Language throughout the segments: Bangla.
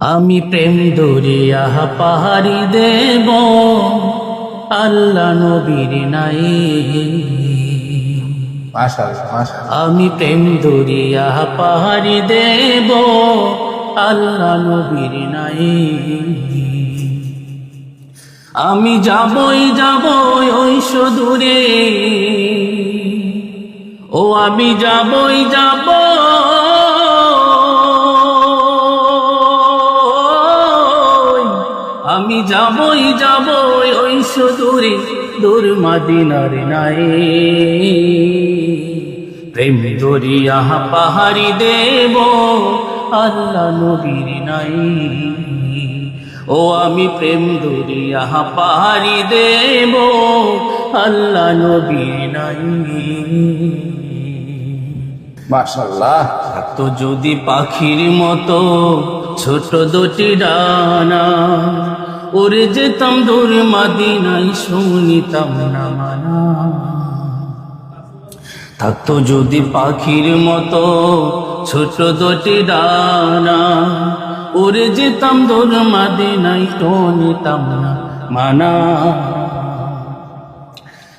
আমি প্রেম দরিয়া পাহাড়ি দেব আল্লাহ নবীর নাই। আমি প্রেম দরিয়া পাহাড়ি দেব আল্লাহ নবীর নাই। আমি যাবই যাব ওই সুদূরে। ও আমি যাবই যাব আমি যাবই যাবই ওই সুদূরে দূর মাদিনার নাই প্রেম দরিয়া পাহাড়ি দেব আল্লাহ নবীর নাই ও আমি প্রেম দরিয়া পাহাড়ি দেব আল্লাহ নবীর নাই তো যদি পাখির মতো ছোট দুটি ডানা উড়ে যেতাম দূর মাদিনাই শুনিতাম না মানা। থাকতো যদি পাখির মতো ছোট দুটি ডানা। উড়ে যেতাম দূর মাদিনাই শুনিতাম না মানা।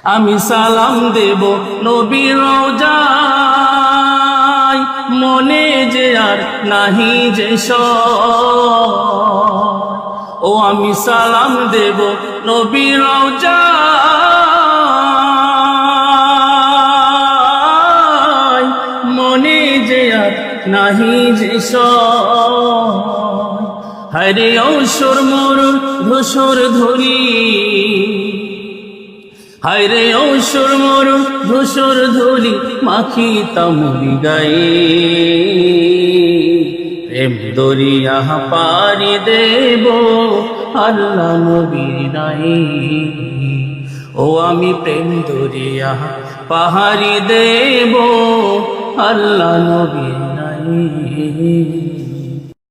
আমি সালাম দেব নবীর রোজায়, মনে যে আর নাহি যে সয়। ও আমি সালাম দেব নবীর মনে যে নাহি যে। হরে ঔসর মোর ধূসর ধরি হায়রে ঔসর মোর ধূসর ধুলি মাখি তামুরি গায়ে প্রেম দরিয়া পারি দেব আল্লাহ নবীর নাই ও আমি প্রেম দরিয়া পাহাড়ি দেব আল্লাহ নবীর নাই